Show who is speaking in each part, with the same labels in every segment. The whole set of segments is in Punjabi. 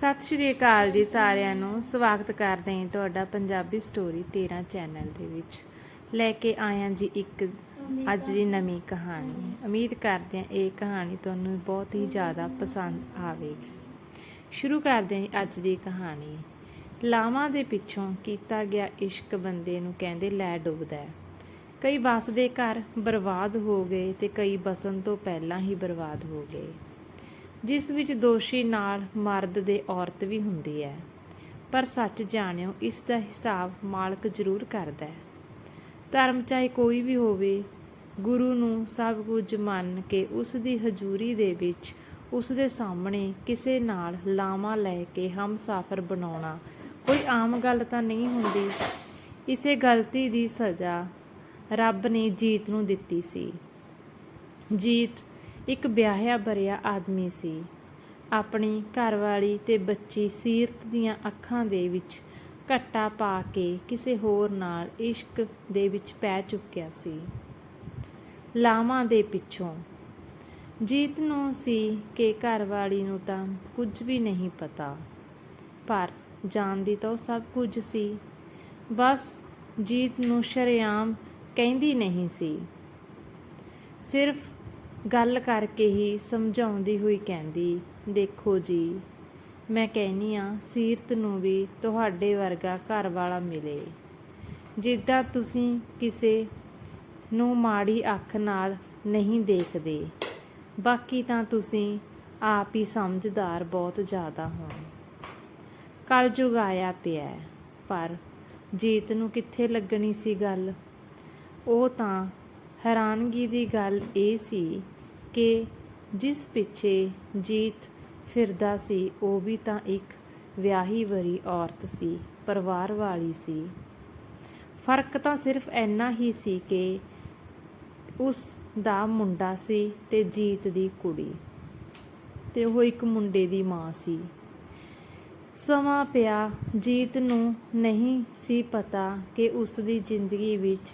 Speaker 1: ਸਤਿ ਸ਼੍ਰੀ ਅਕਾਲ ਜੀ ਸਾਰਿਆਂ ਨੂੰ। ਸਵਾਗਤ ਕਰਦੇ ਹਾਂ ਤੁਹਾਡਾ ਪੰਜਾਬੀ ਸਟੋਰੀ 13 ਚੈਨਲ ਦੇ ਵਿੱਚ। ਲੈ ਕੇ ਆਇਆ ਜੀ ਇੱਕ ਅੱਜ ਦੀ ਨਵੀਂ ਕਹਾਣੀ। ਉਮੀਦ ਕਰਦੇ ਹਾਂ ਇਹ ਕਹਾਣੀ ਤੁਹਾਨੂੰ ਬਹੁਤ ਹੀ ਜ਼ਿਆਦਾ ਪਸੰਦ ਆਵੇਗੀ। ਸ਼ੁਰੂ ਕਰਦੇ ਹਾਂ ਅੱਜ ਦੀ ਕਹਾਣੀ। ਲਾਵਾਂ ਦੇ ਪਿੱਛੋਂ ਕੀਤਾ ਗਿਆ ਇਸ਼ਕ ਬੰਦੇ ਨੂੰ ਕਹਿੰਦੇ ਲੈ ਡੁੱਬਦਾ ਹੈ। ਕਈ ਵਸਦੇ ਘਰ ਬਰਬਾਦ ਹੋ ਗਏ ਤੇ ਕਈ ਬਸਣ ਤੋਂ ਪਹਿਲਾਂ ਹੀ ਬਰਬਾਦ ਹੋ ਗਏ। ਜਿਸ ਵਿੱਚ ਦੋਸ਼ੀ ਨਾਲ ਮਰਦ ਦੇ ਔਰਤ ਵੀ ਹੁੰਦੀ ਹੈ। ਪਰ ਸੱਚ ਜਾਣਿਓ, ਇਸ ਦਾ ਹਿਸਾਬ ਮਾਲਕ ਜ਼ਰੂਰ ਕਰਦਾ ਹੈ। ਧਰਮ ਚਾਹੇ ਕੋਈ ਵੀ ਹੋਵੇ, ਗੁਰੂ ਨੂੰ ਸਭ ਕੁਝ ਮੰਨ ਕੇ ਉਸ ਦੀ ਹਜ਼ੂਰੀ ਦੇ ਵਿੱਚ ਉਸ ਦੇ ਸਾਹਮਣੇ ਕਿਸੇ ਨਾਲ ਲਾਮਾ ਲੈ ਕੇ ਹਮਸਾਫਰ ਬਣਾਉਣਾ ਕੋਈ ਆਮ ਗੱਲ ਤਾਂ ਨਹੀਂ ਹੁੰਦੀ। ਇਸੇ ਗਲਤੀ ਦੀ ਸਜ਼ਾ ਰੱਬ ਨੇ ਜੀਤ ਨੂੰ ਦਿੱਤੀ ਸੀ। ਜੀਤ ਇੱਕ ਵਿਆਹਿਆ ਬਰਿਆ ਆਦਮੀ ਸੀ। ਆਪਣੀ ਘਰਵਾਲੀ ਤੇ ਬੱਚੀ ਸੀਰਤ ਦੀਆਂ ਅੱਖਾਂ ਦੇ ਵਿੱਚ ਘੱਟਾ ਪਾ ਕੇ ਕਿਸੇ ਹੋਰ ਨਾਲ ਇਸ਼ਕ ਦੇ ਵਿੱਚ ਪੈ ਚੁੱਕਿਆ ਸੀ। ਲਾਵਾਂ ਦੇ ਪਿੱਛੋਂ। ਜੀਤ ਨੂੰ ਸੀ ਕਿ ਘਰਵਾਲੀ ਨੂੰ ਤਾਂ ਕੁਝ ਵੀ ਨਹੀਂ ਪਤਾ, ਪਰ ਜਾਣਦੀ ਤਾਂ ਉਹ ਸਭ ਕੁਝ ਸੀ। ਬਸ ਜੀਤ ਨੂੰ ਸ਼ਰੇਆਮ ਕਹਿੰਦੀ ਨਹੀਂ ਸੀ। ਸਿਰਫ ਗੱਲ ਕਰਕੇ ਹੀ ਸਮਝਾਉਂਦੀ ਹੋਈ ਕਹਿੰਦੀ, ਦੇਖੋ ਜੀ, ਮੈਂ ਕਹਿਨੀ ਆ, ਸੀਰਤ ਨੂੰ ਵੀ ਤੁਹਾਡੇ ਵਰਗਾ ਘਰ ਵਾਲਾ ਮਿਲੇ। ਜਿੱਦਾਂ ਤੁਸੀਂ ਕਿਸੇ ਨੂੰ ਮਾੜੀ ਅੱਖ ਨਾਲ ਨਹੀਂ ਦੇਖਦੇ, ਬਾਕੀ ਤਾਂ ਤੁਸੀਂ ਆਪ ਹੀ ਸਮਝਦਾਰ ਬਹੁਤ ਜ਼ਿਆਦਾ ਹੋ। ਕੱਲ ਜੁਗ ਆਇਆ ਪਿਆ ਪਰ ਜੀਤ ਨੂੰ ਕਿੱਥੇ ਲੱਗਣੀ ਸੀ ਗੱਲ? ਉਹ ਤਾਂ ਹੈਰਾਨਗੀ ਦੀ ਗੱਲ ਇਹ ਸੀ ਕਿ ਜਿਸ ਪਿੱਛੇ ਜੀਤ ਫਿਰਦਾ ਸੀ, ਉਹ ਵੀ ਤਾਂ ਇੱਕ ਵਿਆਹੀ ਵਰੀ ਔਰਤ ਸੀ, ਪਰਿਵਾਰ ਵਾਲੀ ਸੀ। ਫ਼ਰਕ ਤਾਂ ਸਿਰਫ ਇੰਨਾ ਹੀ ਸੀ ਕਿ ਉਸ ਦਾ ਮੁੰਡਾ ਸੀ ਤੇ ਜੀਤ ਦੀ ਕੁੜੀ ਤੇ ਉਹ ਇੱਕ ਮੁੰਡੇ ਦੀ ਮਾਂ ਸੀ। ਸਮਾਂ ਪਿਆ, ਜੀਤ ਨੂੰ ਨਹੀਂ ਸੀ ਪਤਾ ਕਿ ਉਸ ਦੀ ਜ਼ਿੰਦਗੀ ਵਿੱਚ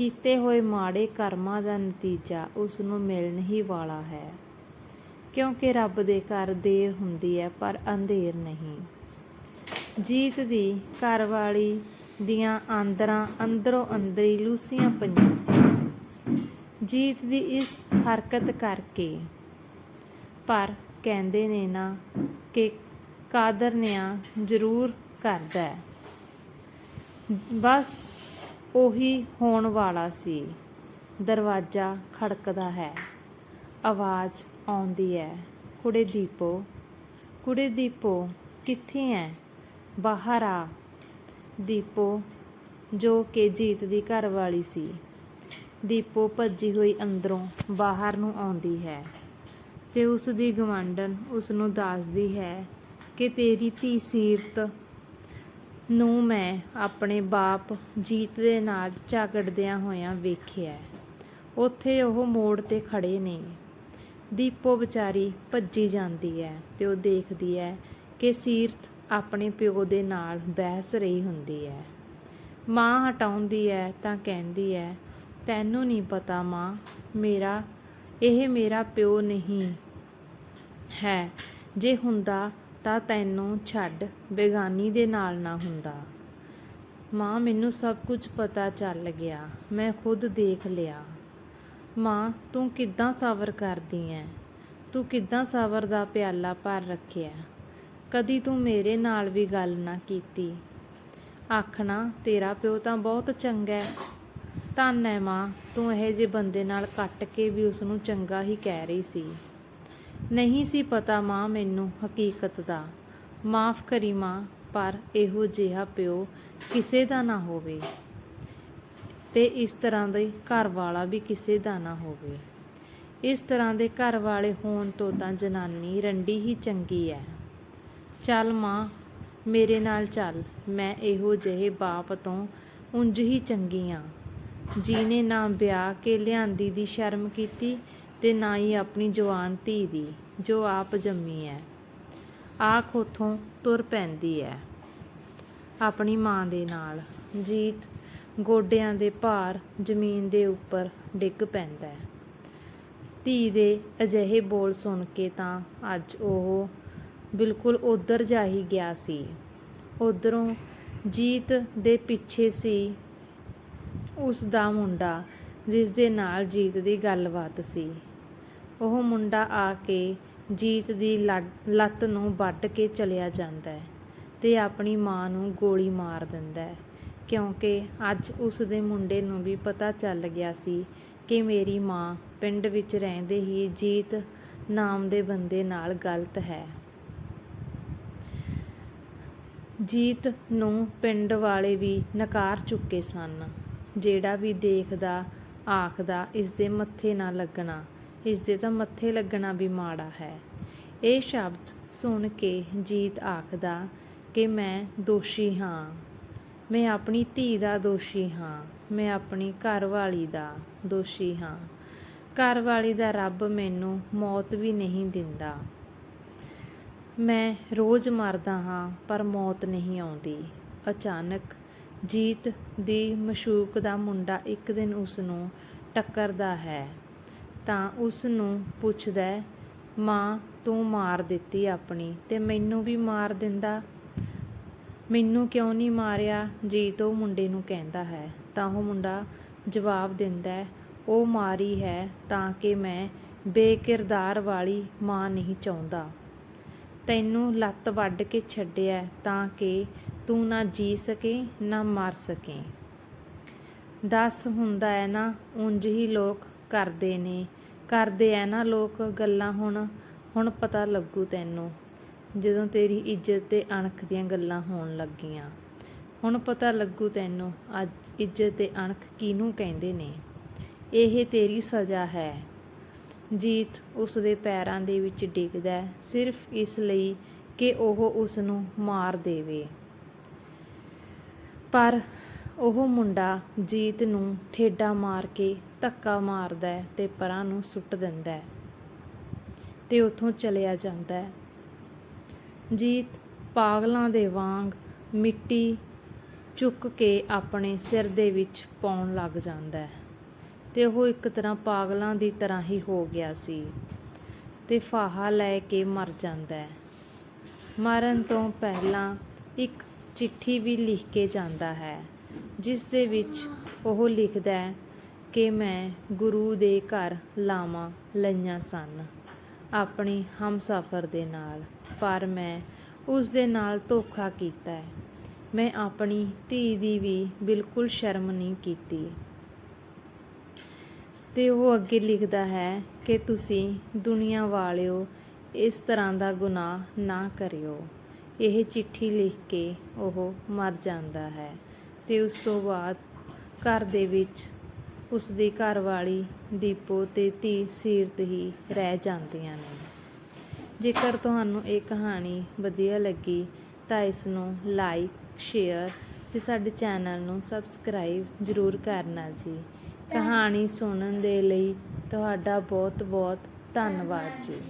Speaker 1: ਕੀਤੇ ਹੋਏ ਮਾੜੇ ਕਰਮਾਂ ਦਾ ਨਤੀਜਾ ਉਸ ਨੂੰ ਮਿਲਣ ਹੀ ਵਾਲਾ ਹੈ। ਕਿਉਂਕਿ ਰੱਬ ਦੇ ਘਰ ਦੇਰ ਹੁੰਦੀ ਹੈ, ਪਰ ਅੰਧੇਰ ਨਹੀਂ। ਜੀਤ ਦੀ ਘਰਵਾਲੀ ਦੀਆਂ ਆਂਦਰਾਂ ਅੰਦਰੋਂ ਅੰਦਰੀ ਲੂਸੀਆਂ ਪਈਆਂ ਸੀ ਜੀਤ ਦੀ ਇਸ ਹਰਕਤ ਕਰਕੇ ਪਰ ਕਹਿੰਦੇ ਨੇ ਨਾ ਕਿ ਕਾਦਰ ਨਿਆ ਜ਼ਰੂਰ ਕਰਦਾ ਬਸ ਉਹੀ ਹੋਣ ਵਾਲਾ ਸੀ। ਦਰਵਾਜ਼ਾ ਖੜਕਦਾ ਹੈ। ਆਵਾਜ਼ ਆਉਂਦੀ ਹੈ, ਕੁੜੇ ਦੀਪੋ ਕੁੜੇ ਦੀਪੋ, ਕਿੱਥੇ ਐ? ਬਾਹਰ ਆ। ਦੀਪੋ, ਜੋ ਕਿ ਜੀਤ ਦੀ ਘਰ ਵਾਲੀ ਸੀ। ਦੀਪੋ ਭੱਜੀ ਹੋਈ ਅੰਦਰੋਂ ਬਾਹਰ ਨੂੰ ਆਉਂਦੀ ਹੈ ਤੇ ਉਸ ਦੀ ਗਵਾਂਡਨ ਉਸ ਨੂੰ ਦੱਸਦੀ ਹੈ ਕਿ ਤੇਰੀ ਧੀ ਸੀਰਤ ਨੂੰ ਮੈਂ ਆਪਣੇ ਬਾਪ ਜੀਤ ਦੇ ਨਾਲ ਝਗੜਦਿਆਂ ਹੋਇਆਂ ਵੇਖਿਆ ਉੱਥੇ ਉਹ ਮੋੜ ਤੇ ਖੜੇ ਨੇ। ਦੀਪੋ ਵਿਚਾਰੀ ਭੱਜੀ ਜਾਂਦੀ ਹੈ ਤੇ ਉਹ ਦੇਖਦੀ ਹੈ ਕਿ ਸੀਰਤ ਆਪਣੇ ਪਿਓ ਦੇ ਨਾਲ ਬਹਿਸ ਰਹੀ ਹੁੰਦੀ ਹੈ। ਮਾਂ ਹਟਾਉਂਦੀ ਹੈ ਤਾਂ ਕਹਿੰਦੀ ਹੈ, ਤੈਨੂੰ ਨਹੀਂ ਪਤਾ ਮਾਂ, ਮੇਰਾ, ਇਹ ਮੇਰਾ ਪਿਓ ਨਹੀਂ ਹੈ। ਜੇ ਹੁੰਦਾ ਤਾਂ ਤੈਨੂੰ ਛੱਡ ਬੇਗਾਨੀ ਦੇ ਨਾਲ ਨਾ ਹੁੰਦਾ। ਮਾਂ, ਮੈਨੂੰ ਸਭ ਕੁਝ ਪਤਾ ਚੱਲ ਗਿਆ। ਮੈਂ ਖੁਦ ਦੇਖ ਲਿਆ। ਮਾਂ, ਤੂੰ ਕਿੱਦਾਂ ਸਬਰ ਕਰਦੀ ਐ? ਤੂੰ ਕਿੱਦਾਂ ਸਬਰ ਦਾ ਪਿਆਲਾ ਭਰ ਰੱਖਿਆ? ਕਦੀ ਤੂੰ ਮੇਰੇ ਨਾਲ ਵੀ ਗੱਲ ਨਾ ਕੀਤੀ। ਆਖਣਾ, ਤੇਰਾ ਪਿਓ ਤਾਂ ਬਹੁਤ ਚੰਗਾ ਹੈ ਧੰਨ ਹੈ ਮਾਂ, ਤੂੰ ਇਹੋ ਜਿਹੇ ਬੰਦੇ ਨਾਲ ਕੱਟ ਕੇ ਵੀ ਉਸ ਨੂੰ ਚੰਗਾ ਹੀ ਕਹਿ ਰਹੀ ਸੀ। ਨਹੀਂ ਸੀ ਪਤਾ ਮਾਂ ਮੈਨੂੰ ਹਕੀਕਤ ਦਾ। ਮਾਫ ਕਰੀ ਮਾਂ, ਪਰ ਇਹੋ ਜਿਹਾ ਪਿਓ ਕਿਸੇ ਦਾ ਨਾ ਹੋਵੇ। ਤੇ ਇਸ ਤਰ੍ਹਾਂ ਦੇ ਘਰ ਵਾਲਾ ਵੀ ਕਿਸੇ ਦਾ ਨਾ ਹੋਵੇ। ਇਸ ਤਰ੍ਹਾਂ ਦੇ ਘਰ ਵਾਲੇ ਹੋਣ ਤੋਂ ਤਾਂ ਜਨਾਨੀ ਰੰਡੀ ਹੀ ਚੰਗੀ ਹੈ ਚੱਲ ਮਾਂ, ਮੇਰੇ ਨਾਲ ਚੱਲ। ਮੈਂ ਇਹੋ ਜਿਹੇ ਬਾਪ ਤੋਂ ਉਂਝ ਹੀ ਚੰਗੀ ਆ। ਜੀਨੇ ਨਾ ਵਿਆਹ ਕੇ ਲਿਆਂਦੀ ਦੀ ਸ਼ਰਮ ਕੀਤੀ ਤੇ ਨਾ ਹੀ ਆਪਣੀ ਜਵਾਨ ਧੀ ਦੀ, ਜੋ ਆਪ ਜੰਮੀ ਹੈ ਆਖ ਉਥੋਂ ਤੁਰ ਪੈਂਦੀ ਹੈ ਆਪਣੀ ਮਾਂ ਦੇ ਨਾਲ ਜੀਤ ਗੋਡਿਆਂ ਦੇ ਭਾਰ ਜ਼ਮੀਨ ਦੇ ਉੱਪਰ ਡਿੱਗ ਪੈਂਦਾ ਹੈ ਧੀ ਦੇ ਅਜਿਹੇ ਬੋਲ ਸੁਣ ਕੇ ਤਾਂ ਅੱਜ ਉਹ ਬਿਲਕੁਲ ਉਧਰ ਜਾ ਹੀ ਗਿਆ ਸੀ। ਉਧਰੋਂ ਜੀਤ ਦੇ ਪਿੱਛੇ ਸੀ ਉਸ ਦਾ ਮੁੰਡਾ ਜਿਸ ਦੇ ਨਾਲ ਜੀਤ ਦੀ ਗੱਲਬਾਤ ਸੀ। ਉਹ ਮੁੰਡਾ ਆ ਕੇ ਜੀਤ ਦੀ ਲੱਡ- ਲੱਤ ਨੂੰ ਵੱਢ ਕੇ ਚਲਿਆ ਜਾਂਦਾ ਹੈ ਤੇ ਆਪਣੀ ਮਾਂ ਨੂੰ ਗੋਲੀ ਮਾਰ ਦਿੰਦਾ ਹੈ। ਕਿਉਂਕਿ ਅੱਜ ਉਸ ਦੇ ਮੁੰਡੇ ਨੂੰ ਵੀ ਪਤਾ ਚੱਲ ਗਿਆ ਸੀ ਕਿ ਮੇਰੀ ਮਾਂ ਪਿੰਡ ਵਿੱਚ ਰਹਿੰਦੇ ਹੀ ਜੀਤ ਨਾਮ ਦੇ ਬੰਦੇ ਨਾਲ ਗਲਤ ਹੈ। ਜੀਤ ਨੂੰ ਪਿੰਡ ਵਾਲੇ ਵੀ ਨਕਾਰ ਚੁੱਕੇ ਸਨ। ਜਿਹੜਾ ਵੀ ਦੇਖਦਾ, ਆਖਦਾ, ਇਸ ਦੇ ਮੱਥੇ ਨਾ ਲੱਗਣਾ ਇਸ ਦੇ ਤਾਂ ਮੱਥੇ ਲੱਗਣਾ ਵੀ ਮਾੜਾ ਹੈ। ਇਹ ਸ਼ਬਦ ਸੁਣ ਕੇ ਜੀਤ ਆਖਦਾ ਕਿ ਮੈਂ ਦੋਸ਼ੀ ਹਾਂ। ਮੈਂ ਆਪਣੀ ਧੀ ਦਾ ਦੋਸ਼ੀ ਹਾਂ। ਮੈਂ ਆਪਣੀ ਘਰਵਾਲੀ ਦਾ ਦੋਸ਼ੀ ਹਾਂ। ਘਰਵਾਲੀ ਦਾ ਰੱਬ ਮੈਨੂੰ ਮੌਤ ਵੀ ਨਹੀਂ ਦਿੰਦਾ। ਮੈਂ ਰੋਜ਼ ਮਰਦਾ ਹਾਂ, ਪਰ ਮੌਤ ਨਹੀਂ ਆਉਂਦੀ। ਅਚਾਨਕ ਜੀਤ ਦੀ ਮਸ਼ੂਕ ਦਾ ਮੁੰਡਾ ਇੱਕ ਦਿਨ ਉਸ ਨੂੰ ਟੱਕਰਦਾ ਹੈ। ਤਾਂ ਉਸ ਨੂੰ ਪੁੱਛਦਾ ਮਾਂ, ਤੂੰ ਮਾਰ ਦਿੱਤੀ ਆਪਣੀ ਤੇ ਮੈਨੂੰ ਵੀ ਮਾਰ ਦਿੰਦਾ? ਮੈਨੂੰ ਕਿਉਂ ਨਹੀਂ ਮਾਰਿਆ? ਜੀਤ ਉਹ ਮੁੰਡੇ ਨੂੰ ਕਹਿੰਦਾ ਹੈ। ਤਾਂ ਉਹ ਮੁੰਡਾ ਜਵਾਬ ਦਿੰਦਾ ਉਹ ਮਾਰੀ ਹੈ ਤਾਂ ਕਿ ਮੈਂ ਬੇਕਿਰਦਾਰ ਵਾਲੀ ਮਾਂ ਨਹੀਂ ਚਾਹੁੰਦਾ। ਤੈਨੂੰ ਲੱਤ ਵੱਢ ਕੇ ਛੱਡਿਆ ਤਾਂ ਕਿ ਤੂੰ ਨਾ ਜੀ ਸਕੇ, ਨਾ ਮਰ ਸਕੇ। ਦੱਸ ਹੁੰਦਾ ਹੈ ਨਾ, ਉਂਝ ਹੀ ਲੋਕ ਕਰਦੇ ਨੇ। ਕਰਦੇ ਐ ਨਾ ਲੋਕ ਗੱਲਾਂ ਹੁਣ ਹੁਣ ਪਤਾ ਲੱਗੂ ਤੈਨੂੰ। ਜਦੋਂ ਤੇਰੀ ਇੱਜ਼ਤ ਤੇ ਅਣਖ ਦੀਆਂ ਗੱਲਾਂ ਹੋਣ ਲੱਗੀਆਂ। ਹੁਣ ਪਤਾ ਲੱਗੂ ਤੈਨੂੰ ਅੱਜ ਇੱਜ਼ਤ ਤੇ ਅਣਖ ਕਿਹਨੂੰ ਕਹਿੰਦੇ ਨੇ। ਇਹ ਤੇਰੀ ਸਜ਼ਾ ਹੈ। ਜੀਤ ਉਸ ਦੇ ਪੈਰਾਂ ਦੇ ਵਿੱਚ ਡਿੱਗਦਾ ਸਿਰਫ ਇਸ ਲਈ ਕਿ ਉਹ ਉਸ ਨੂੰ ਮਾਰ ਦੇਵੇ। ਪਰ ਉਹ ਮੁੰਡਾ ਜੀਤ ਨੂੰ ਠੇਡਾ ਮਾਰ ਕੇ ਧੱਕਾ ਮਾਰਦਾ ਹੈ ਤੇ ਪਰਾਂ ਨੂੰ ਸੁੱਟ ਦਿੰਦਾ ਹੈ ਤੇ ਉੱਥੋਂ ਚਲਿਆ ਜਾਂਦਾ ਹੈ। ਜੀਤ ਪਾਗਲਾਂ ਦੇ ਵਾਂਗ ਮਿੱਟੀ ਚੁੱਕ ਕੇ ਆਪਣੇ ਸਿਰ ਦੇ ਵਿੱਚ ਪਾਉਣ ਲੱਗ ਜਾਂਦਾ ਹੈ ਤੇ ਉਹ ਇੱਕ ਤਰ੍ਹਾਂ ਪਾਗਲਾਂ ਦੀ ਤਰ੍ਹਾਂ ਹੀ ਹੋ ਗਿਆ ਸੀ ਤੇ ਫਾਹਾ ਲੈ ਕੇ ਮਰ ਜਾਂਦਾ ਹੈ। ਮਰਨ ਤੋਂ ਪਹਿਲਾਂ ਇੱਕ ਚਿੱਠੀ ਵੀ ਲਿਖ ਕੇ ਜਾਂਦਾ ਹੈ। ਜਿਸ ਦੇ ਵਿੱਚ ਉਹ ਲਿਖਦਾ ਹੈ ਕਿ ਮੈਂ ਗੁਰੂ ਦੇ ਘਰ ਲਾਵਾਂ ਲਈਆਂ ਸਨ, ਆਪਣੇ ਹਮਸਫਰ ਦੇ ਨਾਲ। ਪਰ ਮੈਂ ਉਸ ਦੇ ਨਾਲ ਧੋਖਾ ਕੀਤਾ ਹੈ। ਮੈਂ ਆਪਣੀ ਧੀ ਦੀ ਵੀ ਬਿਲਕੁਲ ਸ਼ਰਮ ਨਹੀਂ ਕੀਤੀ। ਤੇ ਉਹ ਅੱਗੇ ਲਿਖਦਾ ਹੈ ਕਿ ਤੁਸੀਂ ਦੁਨੀਆ ਵਾਲਿਓ, ਇਸ ਤਰ੍ਹਾਂ ਦਾ ਗੁਨਾਹ ਨਾ ਕਰਿਓ। ਇਹ ਚਿੱਠੀ ਲਿਖ ਕੇ ਉਹ ਮਰ ਜਾਂਦਾ ਹੈ। ਤੇ ਉਸ ਤੋਂ ਬਾਅਦ ਘਰ ਦੇ ਵਿੱਚ ਉਸ ਦੀ ਘਰਵਾਲੀ, ਦੀਪੋ ਤੇ ਧੀ ਸੀਰਤ ਹੀ ਰਹਿ ਜਾਂਦੀਆਂ ਨੇ। ਜੇਕਰ ਤੁਹਾਨੂੰ ਇਹ ਕਹਾਣੀ ਵਧੀਆ ਲੱਗੀ ਤਾਂ ਇਸ ਨੂੰ ਲਾਈਕ ਸ਼ੇਅਰ ਤੇ ਸਾਡੇ ਚੈਨਲ ਨੂੰ ਸਬਸਕ੍ਰਾਈਬ ਜ਼ਰੂਰ ਕਰਨਾ ਜੀ। ਕਹਾਣੀ ਸੁਣਨ ਦੇ ਲਈ ਤੁਹਾਡਾ ਬਹੁਤ ਬਹੁਤ ਧੰਨਵਾਦ ਜੀ।